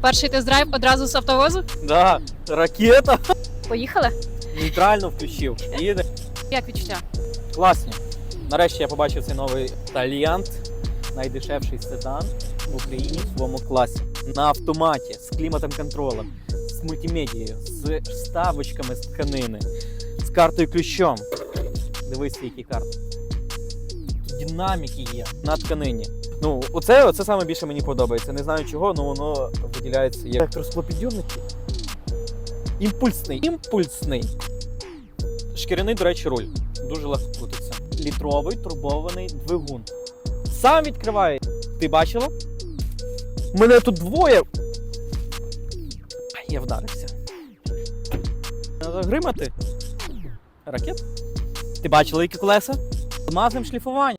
Перший тест-драйв одразу з автовозу. Да, ракета. Поїхали. Нейтрально включив. Їде. Як відчуття? Класні. Нарешті я побачив цей новий Таліант, найдешевший седан в Україні в своєму класі. На автоматі, з кліматом контролем, з мультимедією, з вставочками з тканини, з картою ключом. Дивись, які карти. Динаміки є на тканині. Ну, оце, оце саме більше мені подобається. Не знаю чого, але воно виділяється як розхлопідйомники. Імпульсний. Імпульсний. Шкіряний, до речі, руль. Дуже легко крутиться. Літровий турбований двигун. Сам відкриває. Ти бачила? Мене тут двоє. Я вдарився. Гримати. Ракет. Ти бачила, які колеса? Алмазним шліфуванням.